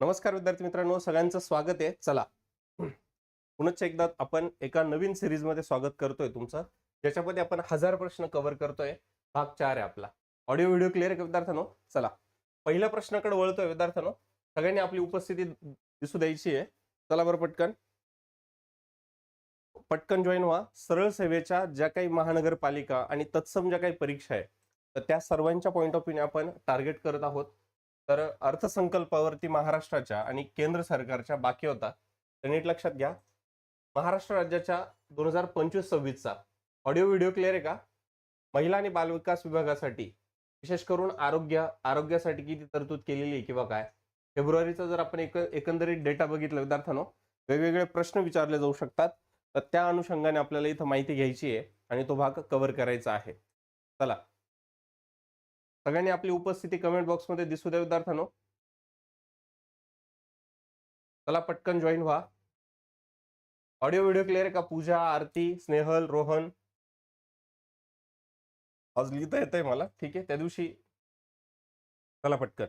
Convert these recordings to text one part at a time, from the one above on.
नमस्कार विद्यार्थी मित्रांनो सगळ्यांचं स्वागत आहे. चला. पुनश्च एकदा आपण एका नवीन सिरीजमध्ये स्वागत करतोय तुमचं ज्याच्यामध्ये आपण हजार प्रश्न कव्हर करतोय. भाग चार आहे आपला. ऑडिओ व्हिडिओ क्लिअर आहे विद्यार्थ्यांनो? चला. पहिल्या प्रश्नाकडे वळतोय विद्यार्थ्यांनो. सगळ्यांनी आपली उपस्थिती दिसू द्यायची आहे. चला बरं पटकन. पटकन जॉईन व्हा. सरळ सेवेच्या ज्या काही महानगरपालिका आणि तत्सम ज्या काही परीक्षा आहे तर त्या सर्वांच्या पॉईंट ऑफ व्ह्यूने आपण टार्गेट करत आहोत. तर अर्थसंकल्पावरती महाराष्ट्राच्या आणि केंद्र सरकारच्या बाकी होता. तर नीट लक्षात घ्या. महाराष्ट्र राज्याच्या दोन हजार पंचवीस सव्वीसचा ऑडिओ व्हिडिओ क्लिअर आहे का? महिला आणि बालविकास विभागासाठी विशेष करून आरोग्य आरोग्यासाठी किती तरतूद केलेली आहे किंवा काय? फेब्रुवारीचा जर आपण एक एकंदरीत डेटा बघितला विद्यार्थ्यांनो वेगवेगळे प्रश्न विचारले जाऊ शकतात. तर त्या अनुषंगाने आपल्याला इथं माहिती घ्यायची आहे आणि तो भाग कव्हर करायचा आहे. चला. सगळ्यांनी आपली उपस्थिती कमेंट बॉक्समध्ये दिसू द्या विद्यार्थ्यांनो. चला पटकन जॉईन व्हा. ऑडिओ व्हिडिओ क्लिअर आहे का? पूजा आरती स्नेहल रोहन. आज लिहिता येत आहे मला. ठीक आहे त्या दिवशी. चला पटकन.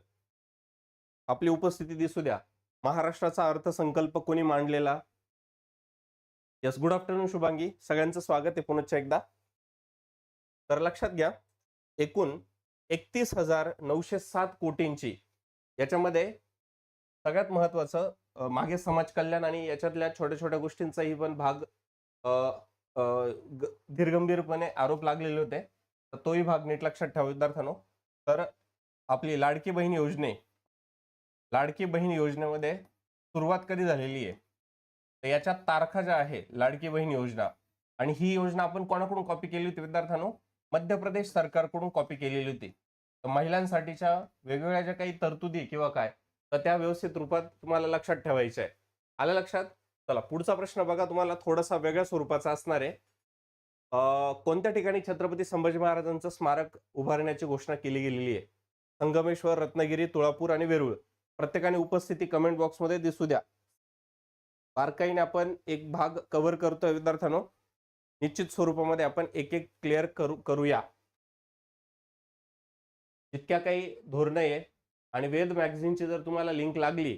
आपली उपस्थिती दिसू द्या. महाराष्ट्राचा अर्थसंकल्प कोणी मांडलेला? Yes good afternoon Shubhangi. सगळ्यांचं स्वागत आहे पुनश्च एकदा. तर लक्षात घ्या. एकूण एकतीस हजार नऊशे सात कोटींची. याच्यामध्ये सगळ्यात महत्वाचं मागे समाज कल्याण आणि याच्यातल्या छोट्या छोट्या गोष्टींचाही पण भाग अं, अं, धीरगंभीरपणे आरोप लागलेले होते. तर तोही भाग नीट लक्षात ठेवा विद्यार्थ्यांनो. तर आपली लाडकी बहीण योजने लाडकी बहीण योजनेमध्ये सुरुवात कधी झालेली आहे? तर याच्या तारखा ज्या आहे लाडकी बहीण योजना आणि ही योजना आपण कोणाकडून कॉपी केली होती विद्यार्थ्यांनो? मध्य प्रदेश सरकारकडून कॉपी केलेली होती. तर महिलांसाठीच्या वेगवेगळ्या ज्या काही तरतुदी किंवा काय तर त्या व्यवस्थित रूपात तुम्हाला लक्षात ठेवायच्या आहे आलं लक्षात? चला पुढचा प्रश्न बघा. तुम्हाला थोडासा वेगळ्या स्वरूपाचा असणार आहे. कोणत्या ठिकाणी छत्रपती संभाजी महाराजांचं स्मारक उभारण्याची घोषणा केली गेलेली आहे? संगमेश्वर रत्नागिरी तुळापूर आणि वेरूळ. प्रत्येकाने उपस्थिती कमेंट बॉक्समध्ये दिसू द्या. बारकाईने आपण एक भाग कव्हर करतोय विद्यार्थ्यांनो. निश्चित स्वरूपामध्ये आपण एक एक क्लिअर करू करूया. जितक्या काही धोरणं आहे आणि वेद मॅगझिनची जर तुम्हाला लिंक लागली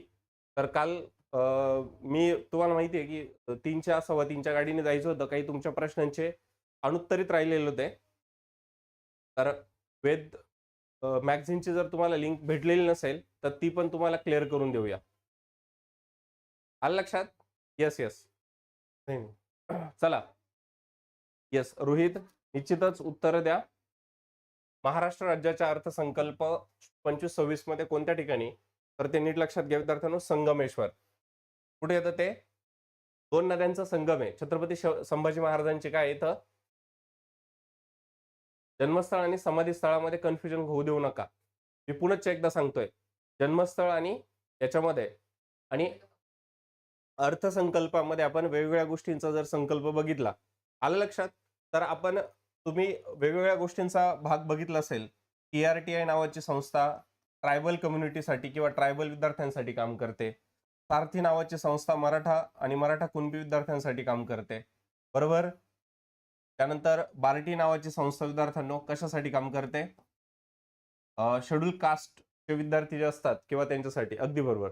तर काल मी तुम्हाला माहिती आहे की तीनच्या सव्वा तीनच्या गाडीने जायचं होतं. काही तुमच्या प्रश्नांचे अनुत्तरित राहिलेले होते. तर वेद मॅगझिनची जर तुम्हाला लिंक भेटलेली नसेल तर ती पण तुम्हाला क्लिअर करून देऊया. आलं लक्षात? येस येस चला. येस रोहित निश्चितच उत्तर द्या. महाराष्ट्र राज्याचा अर्थसंकल्प पंचवीस सव्वीसमध्ये कोणत्या ठिकाणी? तर ते नीट लक्षात घ्या विद्यार्थ्यांनो संगमेश्वर. कुठे येतं ते? दोन नद्यांचा संगम आहे. छत्रपती संभाजी महाराजांचे काय इथं? जन्मस्थळ आणि समाधी स्थळामध्ये कन्फ्युजन होऊ देऊ नका. मी पुनश्च एकदा सांगतोय. जन्मस्थळ आणि याच्यामध्ये आणि अर्थसंकल्पामध्ये आपण वेगवेगळ्या गोष्टींचा जर संकल्प बघितला आलं लक्षात? तर आपण तुम्ही वेगवेगळ्या गोष्टींचा भाग बघितला असेल टी आर टी आय नावाची संस्था ट्रायबल कम्युनिटीसाठी किंवा ट्रायबल विद्यार्थ्यांसाठी काम करते. सारथी नावाची संस्था मराठा आणि मराठा कुणबी विद्यार्थ्यांसाठी काम करते. बरोबर? त्यानंतर बार्टी नावाची संस्था विद्यार्थ्यांनो कशासाठी काम करते? शेड्यूल कास्टचे विद्यार्थी जे असतात किंवा त्यांच्यासाठी अगदी बरोबर.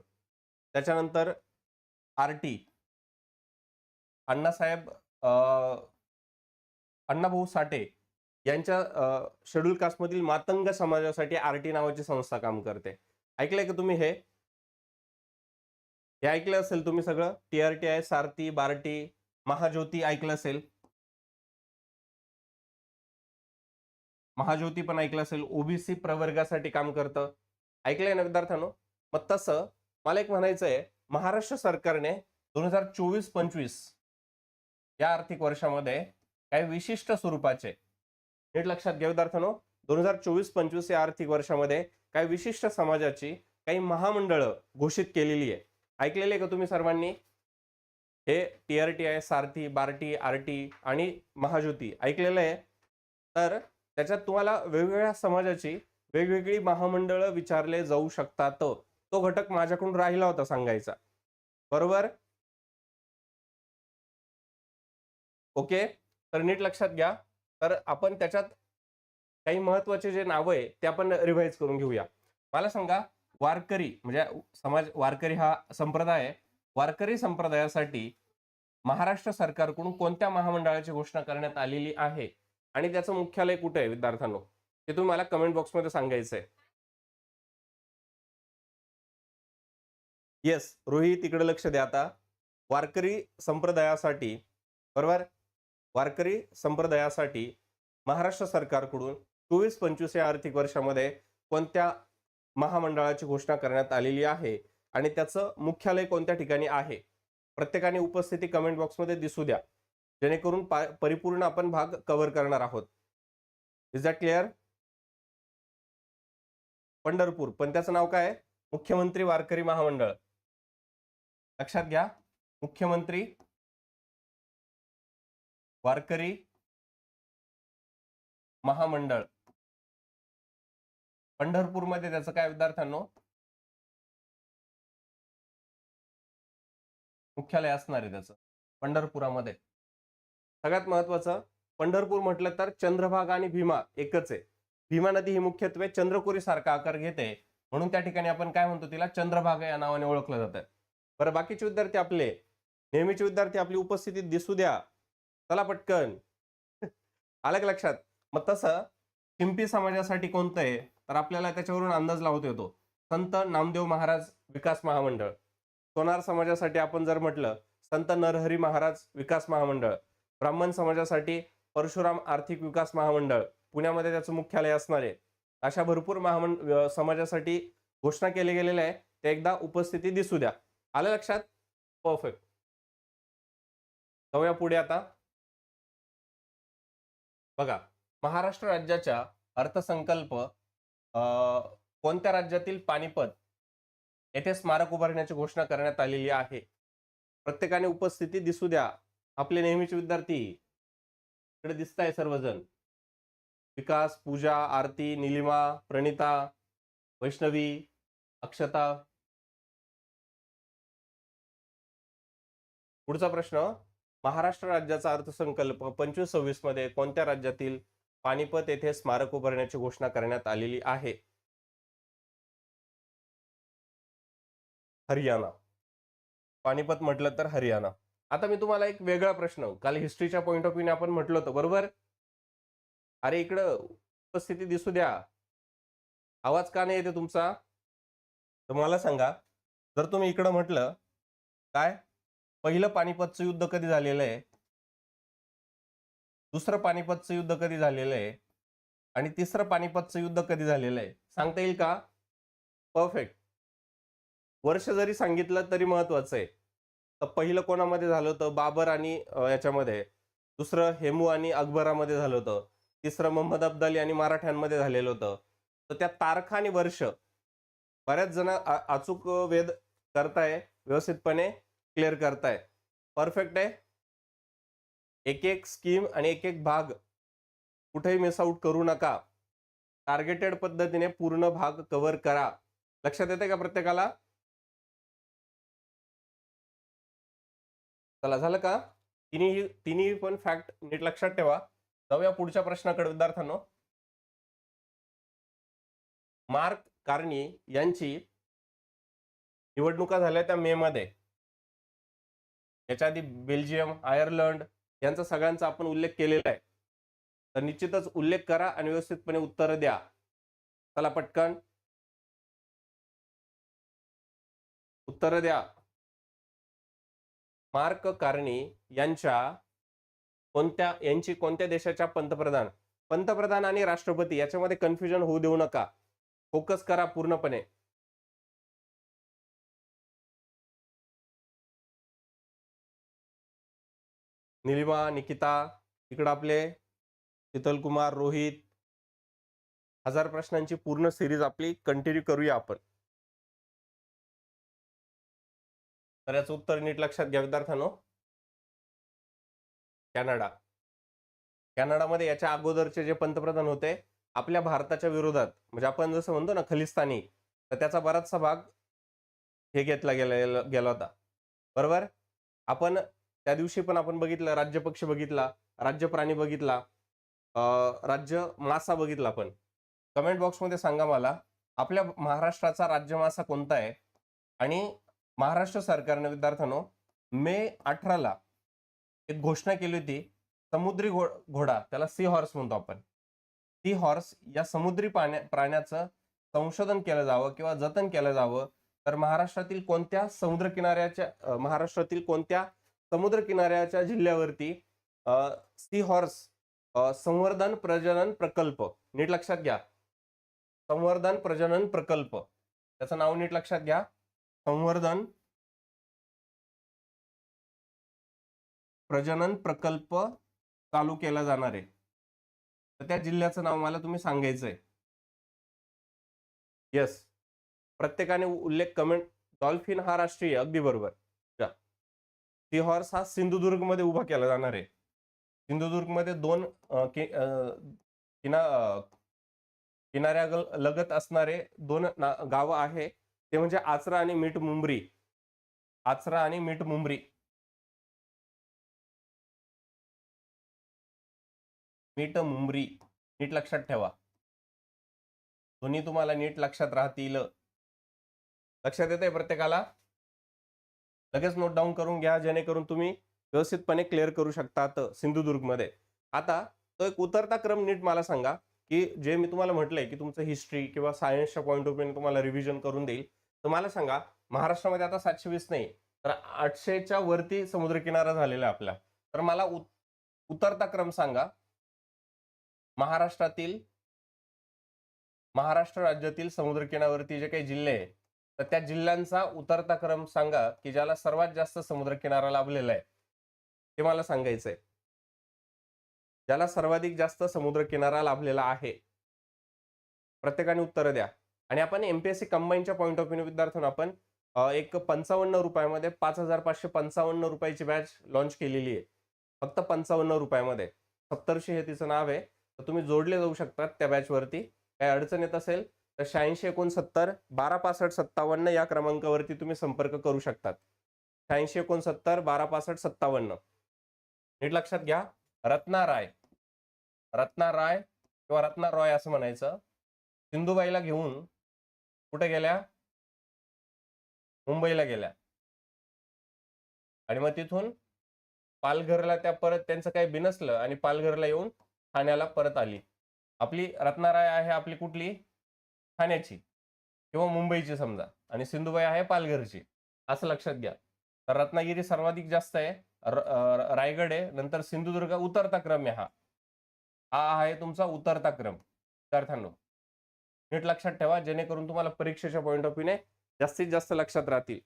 त्याच्यानंतर आर टी. अण्णासाहेब अण्णाभाऊ साठे यांच्या शेड्यूल कास्टमधील मातंग समाजासाठी आर टी नावाची संस्था काम करते. ऐकलंय का तुम्ही हे? हे ऐकलं असेल तुम्ही सगळं? T R T I Sarathi BARTI Mahajyoti ऐकलं असेल? महाज्योती पण ऐकलं असेल. ओबीसी प्रवर्गासाठी काम करतं. ऐकलंय ना विद्यार्थ्यांनो? मग तसं मला एक म्हणायचं आहे महाराष्ट्र सरकारने दोन हजार चोवीस पंचवीस या आर्थिक वर्षामध्ये काही विशिष्ट स्वरूपाचे. नीट लक्षात घ्या विद्यार्थ्यांनो दोन हजार चोवीस पंचवीस या आर्थिक वर्षामध्ये काही विशिष्ट समाजाची काही महामंडळं घोषित केलेली आहे. ऐकलेले का तुम्ही सर्वांनी? हे T R T I Sarathi BARTI R T आणि महाज्योती ऐकलेलं आहे. तर त्याच्यात तुम्हाला वेगवेगळ्या समाजाची वेगवेगळी महामंडळं विचारले जाऊ शकतात. तो घटक माझ्याकडून राहिला होता सांगायचा. बरोबर? ओके? तर नीट लक्षात घ्या. तर आपण त्याच्यात काही महत्त्वाचे जे नावं आहे ते आपण रिव्हाइज करून घेऊया. मला सांगा वारकरी म्हणजे समाज वारकरी हा संप्रदाय आहे. वारकरी संप्रदायासाठी महाराष्ट्र सरकारकडून कोणत्या महामंडळाची घोषणा करण्यात आलेली आहे? आणि त्याचं मुख्यालय कुठे आहे विद्यार्थ्यांनो? ते तुम्ही मला कमेंट बॉक्समध्ये सांगायचं आहे येस रोहित तिकडे लक्ष द्या आता. वारकरी संप्रदायासाठी बरोबर? वारकरी संप्रदायासाठी महाराष्ट्र सरकारकडून चोवीस पंचवीस या आर्थिक वर्षामध्ये कोणत्या महामंडळाची घोषणा करण्यात आलेली आहे आणि त्याचं मुख्यालय कोणत्या ठिकाणी आहे? प्रत्येकाने उपस्थिती कमेंट बॉक्समध्ये दिसू द्या. जेणेकरून पा- परिपूर्ण आपण भाग कव्हर करणार आहोत. इज दॅट क्लिअर पंढरपूर पण त्याचं नाव काय आहे? मुख्यमंत्री वारकरी महामंडळ. लक्षात घ्या. मुख्यमंत्री वारकरी महामंडळ. पंढरपूरमध्ये त्याचं काय विद्यार्थ्यांनो? मुख्यालय असणार आहे त्याचं पंढरपुरामध्ये. सगळ्यात महत्वाचं पंढरपूर म्हटलं तर चंद्रभागा आणि भीमा एकच आहे. भीमा नदी ही मुख्यत्वे चंद्रकोरी सारखा आकार घेते म्हणून त्या ठिकाणी आपण काय म्हणतो तिला? चंद्रभागा या नावाने ओळखलं जातं. बरं बाकीचे विद्यार्थी आपले नेहमीचे विद्यार्थी आपली उपस्थिती दिसू द्या. चला पटकन. आलं का लक्षात? मग तसं शिंपी समाजासाठी कोणतं आहे? तर आपल्याला त्याच्यावरून अंदाज लावता येतो संत नामदेव महाराज विकास महामंडळ. सोनार समाजासाठी आपण जर म्हटलं संत नरहरी महाराज विकास महामंडळ. ब्राह्मण समाजासाठी परशुराम आर्थिक विकास महामंडळ. पुण्यामध्ये त्याचं मुख्यालय असणार आहे. अशा भरपूर महामंड समाजासाठी घोषणा केली गेलेल्या आहे ते एकदा उपस्थिती दिसू द्या. आलं लक्षात? परफेक्ट जाऊया पुढे आता. बघा महाराष्ट्र राज्याच्या अर्थसंकल्प अं, कोणत्या राज्यातील पानिपत येथे स्मारक उभारण्याची घोषणा करण्यात आलेली आहे? प्रत्येकाने उपस्थिती दिसू द्या. आपले नेहमीचे विद्यार्थी इकडे दिसत आहे सर्वजण. विकास पूजा आरती निलिमा प्रणिता वैष्णवी अक्षता. पुढचा प्रश्न. महाराष्ट्र राज्याचा अर्थसंकल्प पंचवीस सव्वीसमध्ये कोणत्या राज्यातील पानिपत येथे स्मारक उभारण्याची घोषणा करण्यात आलेली आहे? हरियाणा. पानिपत म्हटलं तर हरियाणा. आता मी तुम्हाला एक वेगळा प्रश्न काल हिस्ट्रीच्या पॉईंट ऑफ व्ह्यूने आपण म्हटलं होतं बरोबर? अरे इकडं उपस्थिती दिसू द्या. आवाज का नाही येते तुमचा? तर मला सांगा जर तुम्ही इकडं म्हटलं काय? पहिलं पानिपतचं युद्ध कधी झालेलं आहे? दुसरं पानिपतचं युद्ध कधी झालेलं आहे? आणि तिसरं पानिपतचं युद्ध कधी झालेलं आहे? सांगता येईल का? परफेक्ट वर्ष जरी सांगितलं तरी महत्वाचं आहे. तर पहिलं कोणामध्ये झालं होतं? बाबर आणि याच्यामध्ये. दुसरं हेमू आणि अकबरामध्ये झालं होतं. तिसरं मोहम्मद अब्दाली आणि मराठ्यांमध्ये झालेलं होतं. तर त्या तारखा आणि वर्ष बऱ्याच जण अचूक वेध करताय व्यवस्थितपणे. क्लिअर करताय. परफेक्ट आहे. एक एक स्कीम आणि एक एक भाग. कुठेही मिस आउट करू नका. टार्गेटेड पद्धतीने पूर्ण भाग कव्हर करा. लक्षात येते का प्रत्येकाला? चला झालं का? तिन्ही तिन्ही पण फॅक्ट नीट लक्षात ठेवा. जाऊया पुढच्या प्रश्नाकडे विद्यार्थ्यांनो. मार्क कार्नी यांची निवडणुका झाल्या त्या मे मध्ये. याच्या आधी बेल्जियम आयर्लंड यांचा सगळ्यांचा आपण उल्लेख केलेला आहे. तर निश्चितच उल्लेख करा आणि व्यवस्थितपणे उत्तर द्या. चला पटकन. उत्तर द्या. मार्क कारणी यांच्या कोणत्या यांची कोणत्या देशाच्या पंतप्रधान? पंतप्रधान आणि राष्ट्रपती याच्यामध्ये कन्फ्युजन होऊ देऊ नका. फोकस करा पूर्णपणे. निलिमा निकिता इकडं आपले शीतल कुमार रोहित. हजार प्रश्नांची पूर्ण सिरीज आपली कंटिन्यू करूया आपण. तर याचं उत्तर नीट लक्षात घ्या विद्यार्थ्यांनो. कॅनडा. कॅनडामध्ये याच्या अगोदरचे जे पंतप्रधान होते आपल्या भारताच्या विरोधात म्हणजे आपण जसं म्हणतो ना खलिस्तानी तर त्याचा बराचसा भाग हे घेतला गेला गेला होता. बरोबर? आपण त्या दिवशी पण आपण बघितलं राज्य पक्ष बघितला राज्य प्राणी बघितला राज्य मासा बघितला पण. कमेंट बॉक्समध्ये सांगा मला आपल्या महाराष्ट्राचा राज्य मासा कोणता आहे? आणि महाराष्ट्र सरकारने विद्यार्थ्यांनो मे अठराला एक घोषणा केली होती समुद्री घो घोडा त्याला सी हॉर्स म्हणतो आपण. सी हॉर्स या समुद्री पाण्या प्राण्याचं संशोधन केलं जावं किंवा जतन केलं जावं तर महाराष्ट्रातील कोणत्या समुद्र किनाऱ्याच्या महाराष्ट्रातील कोणत्या समुद्र किनाऱ्याच्या जिल्ह्यावरती सी हॉर्स संवर्धन प्रजनन प्रकल्प. नीट लक्षात घ्या. संवर्धन प्रजनन प्रकल्प. त्याचं नाव नीट लक्षात घ्या. संवर्धन प्रजनन प्रकल्प चालू केला जाणार आहे. तर त्या जिल्ह्याचं नाव मला तुम्ही सांगायचंय. येस प्रत्येकाने उल्लेख कमेंट डॉल्फिन हा राष्ट्रीय अगदी बरोबर. ती हॉर्स हा सिंधुदुर्गमध्ये उभा केला जाणार आहे. सिंधुदुर्गमध्ये दोन किना किनाऱ्या लगत असणारे दोन गावं आहे. ते म्हणजे आचरा आणि मीठ मुंबरी. आचरा आणि मीठ मुंबरी. मीठ मुंबरी. नीट लक्षात ठेवा. दोन्ही तुम्हाला नीट लक्षात राहतील. लक्षात येते प्रत्येकाला? लगेच नोट डाऊन करून घ्या जेणेकरून तुम्ही व्यवस्थितपणे क्लिअर करू शकतात सिंधुदुर्गमध्ये. आता तो एक उतरता क्रम नीट मला सांगा की जे मी तुम्हाला म्हटलंय की तुमचं हिस्ट्री किंवा सायन्सच्या पॉईंट ऑफ व्ह्यू तुम्हाला रिव्हिजन करून देईल तर मला सांगा महाराष्ट्रामध्ये आता सातशे वीस नाही तर आठशेच्या वरती समुद्रकिनारा झालेला आपला. तर मला उत- उतरता क्रम सांगा. महाराष्ट्रातील महाराष्ट्र राज्यातील समुद्रकिनाऱ्यावरती जे काही जिल्हे आहेत तर त्या जिल्ह्यांचा उतरता क्रम सांगा की ज्याला सर्वात जास्त समुद्रकिनारा लाभलेला आहे. ते मला सांगायचंय. ज्याला सर्वाधिक जास्त समुद्रकिनारा लाभलेला आहे. प्रत्येकाने उत्तर द्या. आणि आपण एमपीएससी कंबाईनच्या पॉईंट ऑफ व्ह्यू विद्यार्थ्यांना आपण एक पंचावन्न रुपयामध्ये पाच हजार पाचशे पंचावन्न रुपयाची बॅच लॉन्च केलेली आहे. फक्त पंचावन्न रुपयामध्ये. सत्तरशे हे तिचं नाव आहे. तर तुम्ही जोडले जाऊ शकतात त्या बॅचवरती काही अडचण येत असेल तर शहाऐंशी एकोणसत्तर बारा पासष्ट सत्तावन्न या क्रमांकावरती तुम्ही संपर्क करू शकतात. शहाऐंशी एकोणसत्तर बारा पासष्ट सत्तावन्न. नीट लक्षात घ्या. रत्ना राय रत्ना राय किंवा रत्ना रॉय असं म्हणायचं. सिंधुबाईला घेऊन कुठे गेल्या? मुंबईला गेल्या. आणि मग तिथून पालघरला त्या परत त्यांचं काही बिनसलं आणि पालघरला येऊन ठाण्याला परत आली. आपली रत्नाराय आहे आपली कुठली? ठाण्याची किंवा मुंबईची समजा आणि सिंधुबाई आहे पालघरची असं लक्षात घ्या. तर रत्नागिरी सर्वाधिक जास्त आहे रायगड आहे नंतर सिंधुदुर्ग उतरता क्रम आहे हा. हा आहे तुमचा उतरता क्रम. विद्यार्थ्यांनो नीट लक्षात ठेवा जेणेकरून तुम्हाला परीक्षेच्या पॉईंट ऑफ व्ह्यूने जास्तीत जास्त लक्षात राहतील.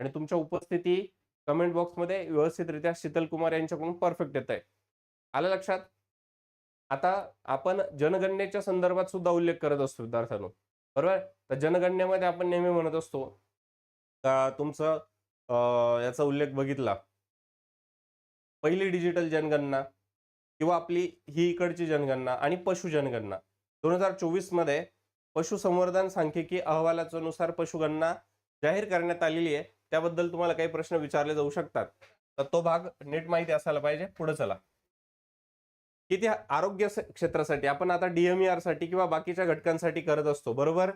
आणि तुमच्या उपस्थिती कमेंट बॉक्समध्ये व्यवस्थितरित्या शीतल कुमार यांच्याकडून परफेक्ट येत आहे. आलं लक्षात? आता आपण जनगणनेच्या संदर्भात सुद्धा उल्लेख करत असतो विद्यार्थ्यांनो. बरोबर? तर जनगणनेमध्ये आपण नेहमी म्हणत असतो का तुमचं याचा उल्लेख बघितला. पहिली डिजिटल जनगणना किंवा आपली ही इकडची जनगणना आणि पशु जनगणना. दोन हजार चोवीसमध्ये पशुसंवर्धन सांख्यिकी अहवालाच्या नुसार पशुगणना जाहीर करण्यात आलेली आहे. त्याबद्दल तुम्हाला काही प्रश्न विचारले जाऊ शकतात. तर तो भाग नीट माहिती असायला पाहिजे. पुढे चला. किती आरोग्य क्षेत्रासाठी आपण आता डीएमईआरसाठी किंवा बाकीच्या घटकांसाठी करत असतो बरोबर?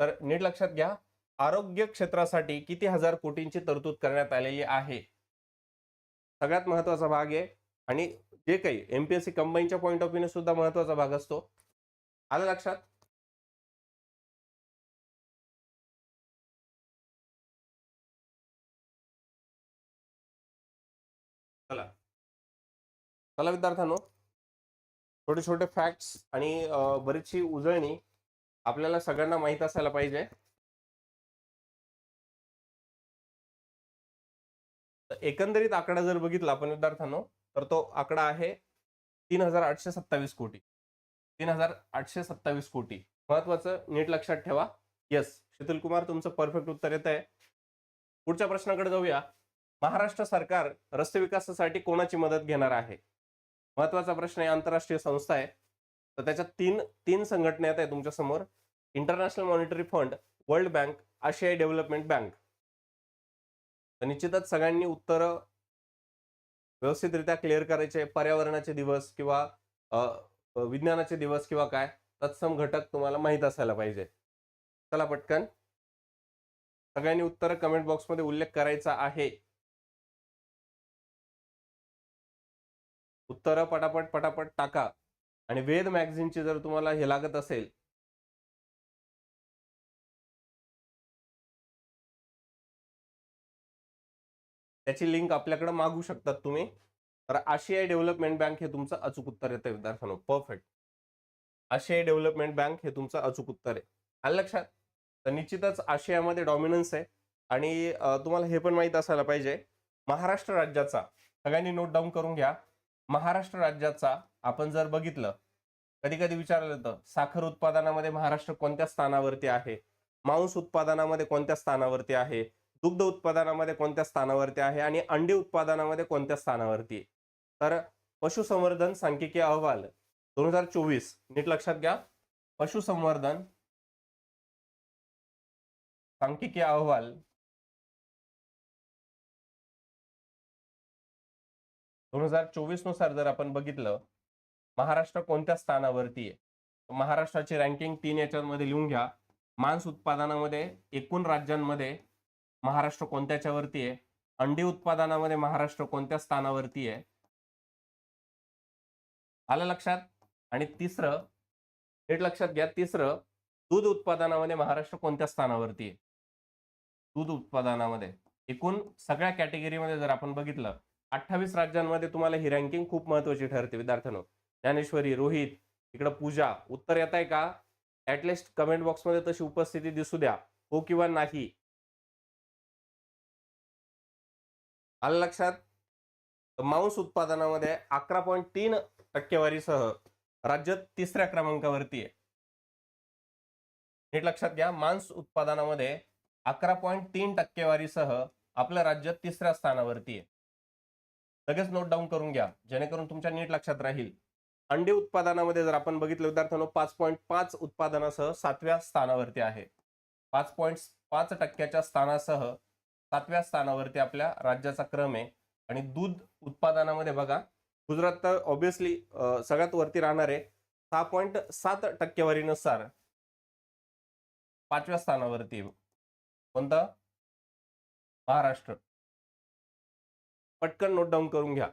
तर नीट लक्षात घ्या आरोग्य क्षेत्रासाठी किती हजार कोटींची तरतूद करण्यात आलेली आहे? सगळ्यात महत्त्वाचा भाग आहे आणि जे काही एमपीएससी कंबाईनच्या पॉईंट ऑफ व्ह्यूने सुद्धा महत्त्वाचा भाग असतो. आलं लक्षात? चला. चला विद्यार्थ्यांनो छोटे छोटे फॅक्ट्स आणि बरीचशी उजळणी आपल्याला सगळ्यांना माहीत असायला पाहिजे. एकंदरीत आकडा जर बघितला आपण विद्यार्थ्यांनो तर तो आकडा आहे तीन हजार आठशे सत्तावीस कोटी. तीन हजार आठशे सत्तावीस कोटी. महत्वाचं नीट लक्षात ठेवा. येस शीतल कुमार तुमचं परफेक्ट उत्तर येत आहे पुढच्या प्रश्नाकडे जाऊया. महाराष्ट्र सरकार रस्ते विकासासाठी कोणाची मदत घेणार आहे? महत्त्वाचा प्रश्न आहे आंतरराष्ट्रीय संस्था आहे. तर त्याच्यात तीन तीन संघटना येत आहे तुमच्यासमोर. International Monetary Fund World Bank आशियाई डेव्हलपमेंट बँक तर निश्चितच सगळ्यांनी उत्तर व्यवस्थितरित्या क्लिअर करायचे. पर्यावरणाचे दिवस किंवा विज्ञानाचे दिवस किंवा काय तत्सम घटक तुम्हाला माहीत असायला पाहिजे. चला पटकन. सगळ्यांनी उत्तर कमेंट बॉक्समध्ये उल्लेख करायचा आहे. उत्तर पटापट पटापट टाका. आणि वेद मॅगझिनची जर तुम्हाला हे लागत असेल त्याची लिंक आपल्याकडे मागू शकतात तुम्ही. तर आशियाई डेव्हलपमेंट बँक हे तुमचं अचूक उत्तर येतं विद्यार्थ्यांनो. परफेक्ट आशियाई डेव्हलपमेंट बँक हे तुमचं अचूक उत्तर आहे. आलं लक्षात? तर निश्चितच आशियामध्ये डॉमिनन्स आहे. आणि तुम्हाला हे पण माहीत असायला पाहिजे. महाराष्ट्र राज्याचा सगळ्यांनी नोट डाऊन करून घ्या. महाराष्ट्र राज्याचा आपण जर बघितलं कधी कधी विचारलं जातं साखर उत्पादनामध्ये महाराष्ट्र कोणत्या स्थानावरती आहे? मांस उत्पादनामध्ये कोणत्या स्थानावरती आहे? दुग्ध उत्पादनामध्ये कोणत्या स्थानावरती आहे? आणि अंडी उत्पादनामध्ये कोणत्या स्थानावरती आहे? तर पशुसंवर्धन सांख्यिकीय अहवाल दोन हजार चोवीस नीट लक्षात घ्या. पशुसंवर्धन सांख्यिकीय अहवाल दोन हजार चोवीसनुसार जर आपण बघितलं महाराष्ट्र कोणत्या स्थानावरती आहे? महाराष्ट्राची रँकिंग तीन याच्यामध्ये लिहून घ्या. मांस उत्पादनामध्ये एकूण राज्यांमध्ये महाराष्ट्र कोणत्याच्यावरती आहे? अंडी उत्पादनामध्ये महाराष्ट्र कोणत्या स्थानावरती आहे? आलं लक्षात? आणि तिसरं नीट लक्षात घ्या तिसरं दूध उत्पादनामध्ये महाराष्ट्र कोणत्या स्थानावरती आहे? दूध उत्पादनामध्ये. एकूण सगळ्या कॅटेगरीमध्ये जर आपण बघितलं अठ्ठावीस राज्यांमध्ये तुम्हाला ही रँकिंग खूप महत्वाची ठरते विद्यार्थ्यांनो. ज्ञानेश्वरी रोहित इकडं पूजा उत्तर येत आहे का ऍटलिस्ट कमेंट बॉक्समध्ये तशी उपस्थिती दिसू द्या. हो किंवा नाही. आलं लक्षात? मांस उत्पादनामध्ये अकरा पॉईंट तीन टक्केवारीसह राज्य तिसऱ्या क्रमांकावरती आहे. नीट लक्षात घ्या मांस उत्पादनामध्ये अकरा पॉईंट तीन टक्केवारीसह आपलं राज्य तिसऱ्या स्थानावरती आहे. लगेच नोट डाऊन करून घ्या. जेणेकरून तुमच्या नीट लक्षात राहील. अंडी उत्पादनामध्ये जर आपण बघितलं विद्यार्थ्यांनो पाच पॉईंट पाच उत्पादनासह सातव्या स्थानावरती आहे. पाच पॉईंट पाच टक्क्याच्या स्थानासह सातव्या स्थानावरती आपल्या राज्याचा क्रम आहे. आणि दूध उत्पादनामध्ये बघा गुजरात तर ऑब्विसली सगळ्यात वरती राहणार आहे. सहा पॉईंट सात टक्केवारीनुसार पाचव्या स्थानावरती कोणतं? महाराष्ट्र. पटकन नोट डाऊन करून घ्या.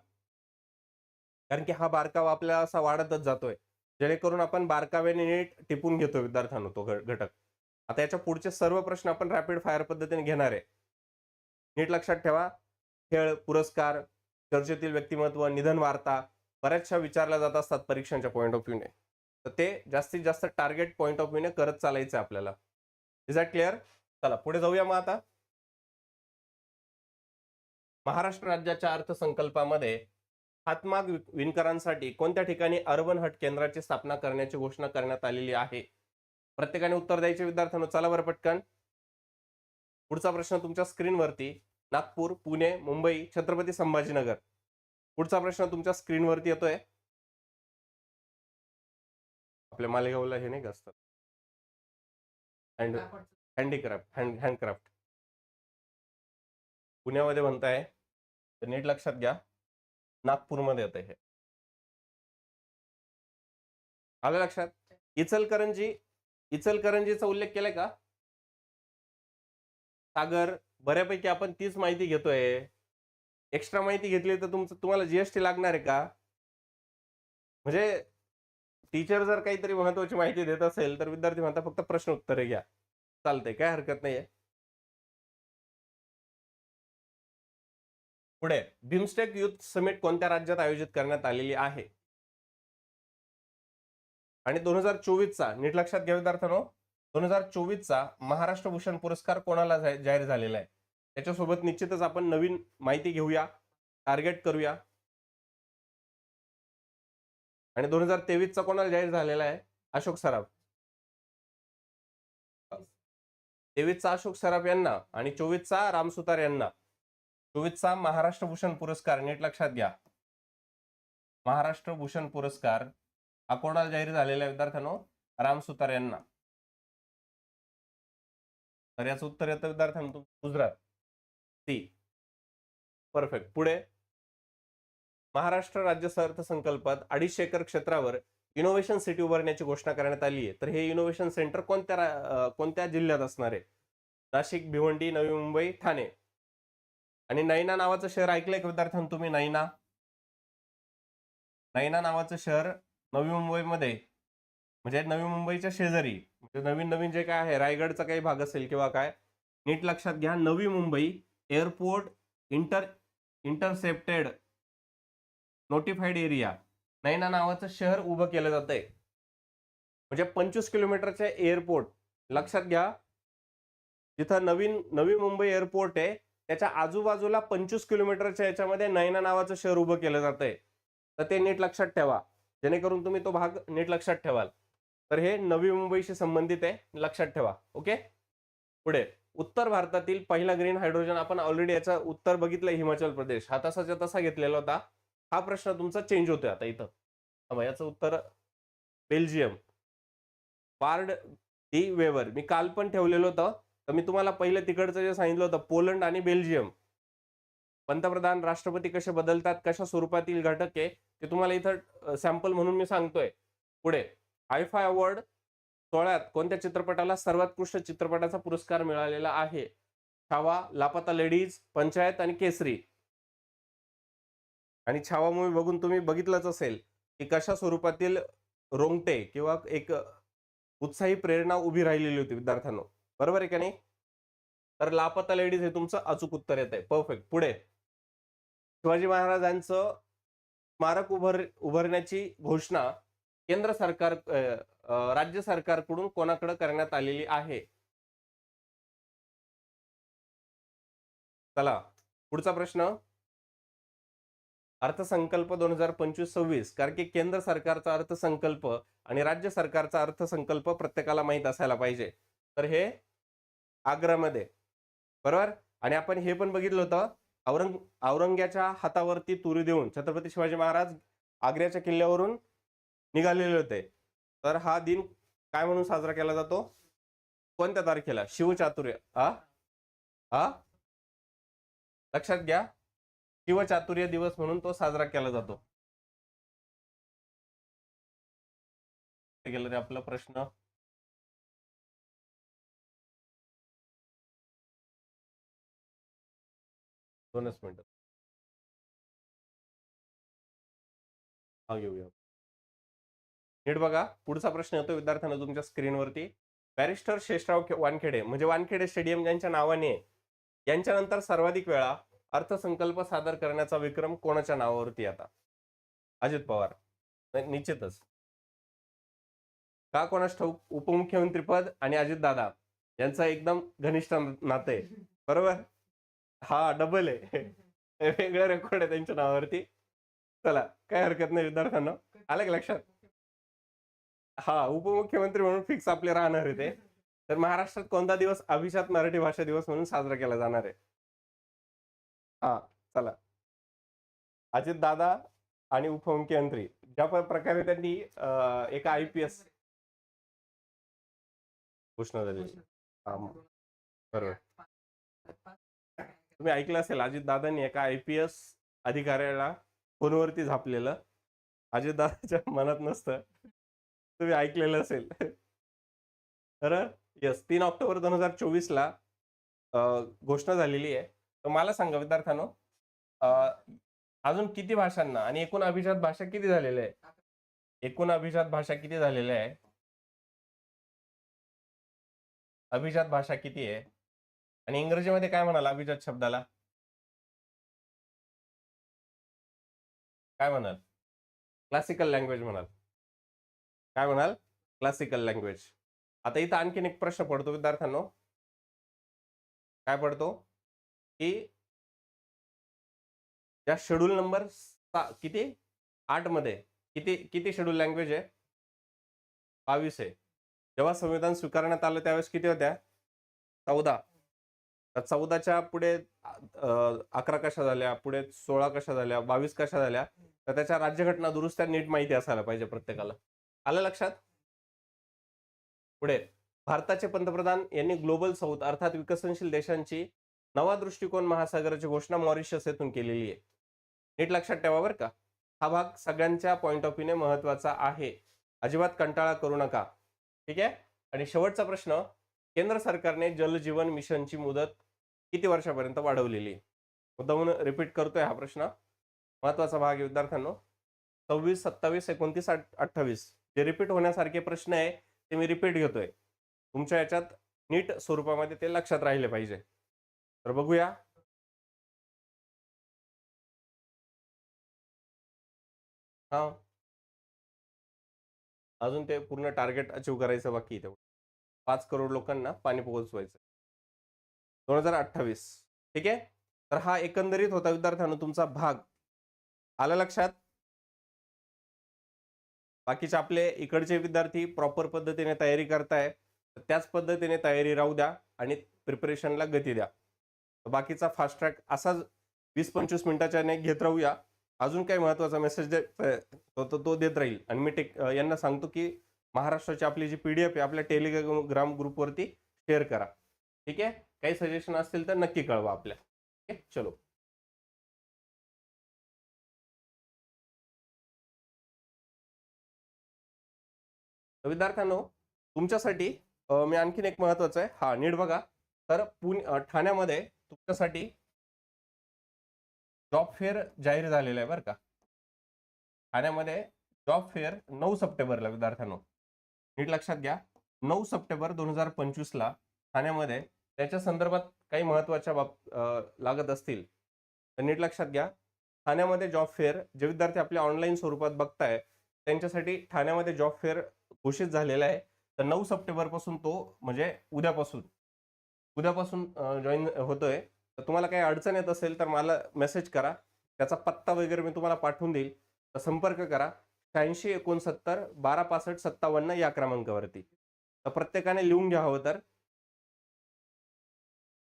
कारण की हा बारकावा आपल्याला असा वाढतच जातोय. जेणेकरून आपण बारकाव्याने नीट टिपून घेतो विद्यार्थ्यांनो तो घटक. आता याच्या पुढचे सर्व प्रश्न आपण रॅपिड फायर पद्धतीने घेणार आहे. नीट लक्षात ठेवा. खेळ पुरस्कार चर्चेतील व्यक्तिमत्व निधन वार्ता बऱ्याचशा विचारल्या जात असतात परीक्षांच्या पॉईंट ऑफ व्ह्यूने तर ते जास्तीत जास्त टार्गेट पॉईंट ऑफ व्ह्यूने करत चालायचं आपल्याला. इज दॅट क्लिअर चला पुढे जाऊया मग आता. महाराष्ट्र राज्याच्या अर्थसंकल्पामध्ये हातमाग विणकरांसाठी कोणत्या ठिकाणी अर्बन हट केंद्राची स्थापना करण्याची घोषणा करण्यात आलेली आहे? प्रत्येकाने उत्तर द्यायचे विद्यार्थ्यांनो चला बरं पटकन. पुढचा प्रश्न तुमच्या स्क्रीनवरती नागपूर पुणे मुंबई छत्रपती संभाजीनगर. पुढचा प्रश्न तुमच्या स्क्रीनवरती येतोय. आपल्या मालेगावला हे नाही का असतं? Hand handicraft hand handcraft. पुण्यामध्ये म्हणताय तर नीट लक्षात घ्या नागपूरमध्ये येतं हे. आलं लक्षात? इचलकरंजी इचलकरंजीचा उल्लेख केलाय का? सागर बऱ्यापैकी आपण तीच माहिती घेतोय. एक्स्ट्रा माहिती घेतली तर तुमचं तुम्हाला जीएसटी लागणार आहे का? म्हणजे टीचर जर काहीतरी महत्वाची माहिती देत असेल तर विद्यार्थी म्हणता फक्त प्रश्न उत्तरे घ्या. चालतंय काय हरकत नाहीये. पुढे बिमस्टेक युथ समिट कोणत्या राज्यात आयोजित करण्यात आलेली आहे? आणि दोन हजार चोवीसचा नीट लक्षात घ्या विद्यार्थ्यांनो. दोन हजार चोवीसचा महाराष्ट्र भूषण पुरस्कार कोणाला जाहीर झालेला आहे? त्याच्यासोबत निश्चितच आपण नवीन माहिती घेऊया टार्गेट करूया. आणि दोन हजार तेवीसचा कोणाला जाहीर झालेला आहे? अशोक सराफ. तेवीसचा अशोक सराफ यांना आणि चोवीसचा राम सुतार यांना. चोवीसचा महाराष्ट्र भूषण पुरस्कार नीट लक्षात घ्या. महाराष्ट्र भूषण पुरस्कार अकोडाला जाहीर झालेल्या विद्यार्थ्यांनो राम सुतार यांना. तर याचं उत्तर येतं विद्यार्थ्यांनो गुजरात. सी. परफेक्ट पुढे. महाराष्ट्र राज्य अर्थसंकल्पात अडीचशे एकर क्षेत्रावर इनोव्हेशन सिटी उभारण्याची घोषणा करण्यात आली आहे. तर हे इनोव्हेशन सेंटर कोणत्या कोणत्या जिल्ह्यात असणार आहे? नाशिक भिवंडी नवी मुंबई ठाणे. आणि नैना नावाचं शहर ऐकलंय का विद्यार्थ्यांनो तुम्ही? नैना. नैना नावाचं शहर नवी मुंबईमध्ये. म्हणजे नवी मुंबईच्या शेजारी. म्हणजे नवीन नवीन जे काय आहे रायगडचा काही भाग असेल किंवा काय नीट लक्षात घ्या Navi Mumbai airport inter intercepted notified area. NAINA नावाचं शहर उभं केलं जात आहे म्हणजे पंचवीस किलोमीटरचे एअरपोर्ट. लक्षात घ्या. जिथं नवीन नवी मुंबई एअरपोर्ट आहे त्याच्या आजूबाजूला पंचवीस किलोमीटरच्या याच्यामध्ये नैना नावाचं शहर उभं केलं जात आहे तर ते नीट लक्षात ठेवा. जेणेकरून तुम्ही तो भाग नीट लक्षात ठेवाल. तर हे नवी मुंबईशी संबंधित आहे. लक्षात ठेवा. ओके? पुढे. उत्तर भारतातील पहिला ग्रीन हायड्रोजन आपण ऑलरेडी याचं उत्तर बघितलं हिमाचल प्रदेश. हा तसाच्या तसा घेतलेला होता. हा प्रश्न तुमचा चेंज होतोय आता इथं. याचं उत्तर बेल्जियम. पार्ड दी वेवर मी काल पण ठेवलेलं होतं. तर मी तुम्हाला पहिलं तिकडचं जे सांगितलं होतं पोलंड आणि बेल्जियम. पंतप्रधान राष्ट्रपती कसे बदलतात कशा स्वरूपातील घटक आहे ते तुम्हाला इथं सॅम्पल म्हणून मी सांगतोय. पुढे आयफा अवॉर्ड सोहळ्यात कोणत्या चित्रपटाला सर्वोत्कृष्ट चित्रपटाचा पुरस्कार मिळालेला आहे? छावा लापता लेडीज पंचायत आणि केसरी. आणि छावा मूवी बघून तुम्ही बघितलंच असेल की कशा स्वरूपातील रोंगटे किंवा एक उत्साही प्रेरणा उभी राहिलेली होती विद्यार्थ्यांना. बरोबर आहे का नाही? तर लापता लेडीज हे तुमचं अचूक उत्तर येत आहे. परफेक्ट पुढे. शिवाजी महाराजांचं स्मारक उभार उभारण्याची घोषणा केंद्र सरकार राज्य सरकारकडून कोणाकडे करण्यात आलेली आहे? चला. पुढचा प्रश्न. अर्थसंकल्प दोन हजार पंचवीस सव्वीस. कारण की केंद्र सरकारचा अर्थसंकल्प आणि राज्य सरकारचा अर्थसंकल्प प्रत्येकाला माहीत असायला पाहिजे. तर हे आग्रामध्ये. बरोबर? आणि आपण हे पण बघितलं होतं औरंग औरंग्याच्या हातावरती तुरी देऊन छत्रपती शिवाजी महाराज आग्र्याच्या किल्ल्यावरून निघालेले होते. तर हा दिन काय म्हणून साजरा केला जातो? कोणत्या तारखेला? शिवचातुर्य. हा हा लक्षात घ्या. शिवचातुर्य दिवस म्हणून तो साजरा केला जातो. गेलं रे आपला प्रश्न. दोनच मिनिट. हा घेऊया. नीट बघा पुढचा प्रश्न येतो विद्यार्थ्यांना तुमच्या स्क्रीनवरती. बॅरिस्टर शेषराव वानखेडे म्हणजे वानखेडे स्टेडियम ज्यांच्या नावाने यांच्यानंतर सर्वाधिक वेळा अर्थसंकल्प सादर करण्याचा विक्रम कोणाच्या नावावरती आता? अजित पवार. निश्चितच. का कोणास ठाऊक? उपमुख्यमंत्री पद आणि अजित दादा यांचं एकदम घनिष्ठ नातं आहे. बरोबर? हा डबल आहे वेगळं रेकॉर्ड आहे त्यांच्या नावावरती. चला काय हरकत नाही विद्यार्थ्यांना. आलं का लक्षात? हा उपमुख्यमंत्री म्हणून फिक्स आपले राहणार आहे ते. तर महाराष्ट्रात कोणता दिवस अभिजात मराठी भाषा दिवस म्हणून साजरा केला जाणार आहे? हा चला. अजित दादा आणि उपमुख्यमंत्री ज्या प्रकारे त्यांनी एका आय पी एस घोषणा झाली हा, बरोबर. तुम्ही ऐकलं असेल अजित दादांनी एका आय पी एस अधिकाऱ्याला फोनवरती झापलेलं. अजित दादाच्या मनात नसतं. तुम्ही ऐकलेलं असेल. तर यस तीन ऑक्टोबर दोन हजार चोवीस ला घोषणा झालेली आहे. तर मला सांगा विद्यार्थ्यांनो अजून किती भाषांना आणि एकूण अभिजात भाषा किती झालेल्या आहे एकूण अभिजात भाषा किती झालेल्या आहे अभिजात भाषा किती आहे? आणि इंग्रजीमध्ये काय म्हणाल अभिजात शब्दाला? काय म्हणाल? क्लासिकल लँग्वेज म्हणाल. काय म्हणाल? क्लासिकल लँग्वेज आता इथं आणखीन एक प्रश्न पडतो विद्यार्थ्यांनो. काय पडतो? की या शेड्यूल नंबर किती? आठमध्ये. किती किती शेड्यूल लँग्वेज आहे? बावीस आहे. जेव्हा संविधान स्वीकारण्यात आलं त्यावेळेस किती होत्या? चौदा. चौदाच्या पुढे अकरा कशा झाल्या पुढे सोळा कशा झाल्या बावीस कशा झाल्या तर त्याच्या राज्यघटना दुरुस्त्या नीट माहिती असायला पाहिजे प्रत्येकाला. आलं लक्षात? पुढे. भारताचे पंतप्रधान यांनी ग्लोबल साऊथ अर्थात विकसनशील देशांची नवा दृष्टिकोन महासागराची घोषणा मॉरिशस येथून केलेली आहे. नीट लक्षात ठेवा बरं का. हा भाग सगळ्यांच्या पॉईंट ऑफ व्ह्यूने महत्त्वाचा आहे. अजिबात कंटाळा करू नका. ठीक आहे? आणि शेवटचा प्रश्न केंद्र सरकारने जल जीवन मिशनची मुदत किती वर्षापर्यंत वाढवलेली मुद्दाहून रिपीट करतोय हा प्रश्न. महत्त्वाचा भाग आहे विद्यार्थ्यांनो. सव्वीस सत्तावीस एकोणतीस अठ्ठावीस. जे रिपीट होण्यासारखे प्रश्न आहे ते मी रिपीट घेतोय. तुमच्या याच्यात नीट स्वरूपामध्ये ते लक्षात राहिले पाहिजे. तर बघूया. हा. अजून ते पूर्ण टार्गेट अचीव करायचं बाकी तेवढं. पाच करोड लोकांना पाणी पोहोचवायचं दोन हजार अठ्ठावीस. ठीक आहे? तर हा एकंदरीत होता विद्यार्थ्यांनो तुमचा भाग. आला लक्षात? बाकीचे आपले इकडचे विद्यार्थी प्रॉपर पद्धतीने तयारी करताय. तर त्याच पद्धतीने तयारी राहू द्या आणि प्रिपरेशनला गती द्या. बाकीचा फास्ट ट्रॅक असाच वीस पंचवीस मिनिटाच्या ने घेत राहूया. अजून काही महत्त्वाचा मेसेज तो तो तो देत राहील. आणि मी टेक यांना सांगतो की महाराष्ट्राची आपली जी पी डी एफ आहे आपल्या टेलिग्राम ग्रुपवरती शेअर करा. ठीक आहे? काही सजेशन असतील तर नक्की कळवा आपल्या. ओके चलो. विद्यार्थ्यांनो तुमच्यासाठी मी आणखीन एक महत्वाचं आहे. हा नीट बघा. तर पुणे ठाण्यामध्ये तुमच्यासाठी जॉब फेअर जाहीर झालेला आहे बरं का. ठाण्यामध्ये जॉब फेअर नऊ सप्टेंबरला विद्यार्थ्यांनो. नीट लक्षात घ्या. नऊ सप्टेंबर दोन हजार पंचवीसला ठाण्यामध्ये त्याच्या संदर्भात काही महत्त्वाच्या बाब लागत असतील तर नीट लक्षात घ्या. ठाण्यामध्ये जॉब फेअर जे विद्यार्थी आपल्या ऑनलाईन स्वरूपात बघताय त्यांच्यासाठी ठाण्यामध्ये जॉब फेअर घोषित झालेला आहे. तर नऊ सप्टेंबरपासून तो म्हणजे उद्यापासून उद्यापासून जॉईन होतोय. तर तुम्हाला काही अडचण येत असेल तर मला मेसेज करा. त्याचा पत्ता वगैरे मी तुम्हाला पाठवून देईल. तर संपर्क करा. शहाऐंशी एकोणसत्तर बारा पासष्ट सत्तावन्न या क्रमांकावरती. तर प्रत्येकाने लिहून घ्यावं तर.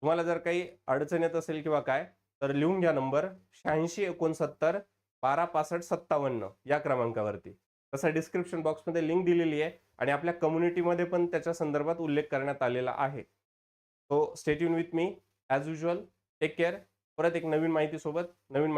तुम्हाला जर काही अडचण येत असेल किंवा काय तर लिहून घ्या नंबर शहाऐंशी एकोणसत्तर बारा पासष्ट सत्तावन्न या क्रमांकावरती. तसं डिस्क्रिप्शन बॉक्समध्ये लिंक दिलेली आहे आणि आपल्या कम्युनिटीमध्ये पण त्याच्या संदर्भात उल्लेख करण्यात आलेला आहे. So stay युन with me as usual take care परत एक नवीन माहितीसोबत नवीन